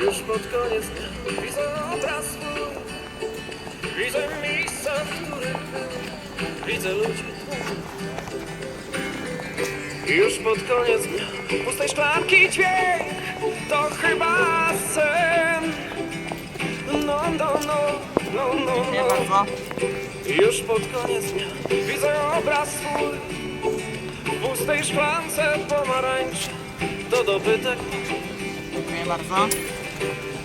Już pod koniec widzę obraz twój Widzę w Widzę ludzi. Już pod koniec pustej szklanki dźwięk Dziękuję no bardzo. już pod koniec dnia widzę obraz twój. W pustej szklance pomarańczy To dobytek. Dziękuję bardzo.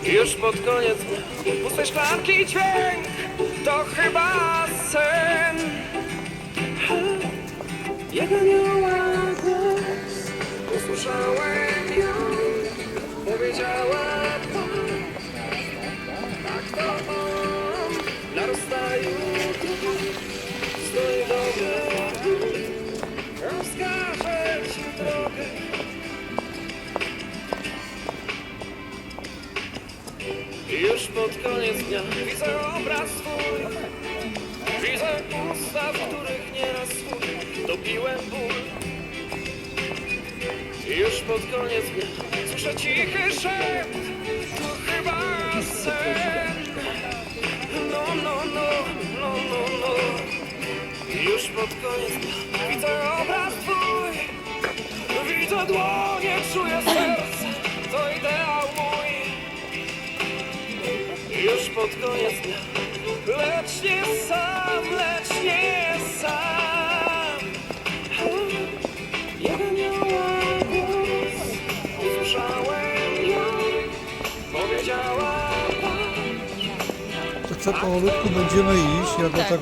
Już pod koniec dnia pustej szklanki dźwięk To chyba sen. Jego miała głos. Usłyszałem Już pod koniec dnia widzę obraz twój Widzę usta, w których nieraz swój Dopiłem ból. Już pod koniec dnia słyszę cichy szept To chyba sen. No, no, no, no, no, no. Już pod koniec dnia widzę obraz twój. Widzę dłonie, czuję serce już pod koniec. Dnia Lecz nie sam, lecz nie sam. Jeden miała głos Usłyszałem ją. Powiedziała To co, powolutku będziemy iść, ja go tak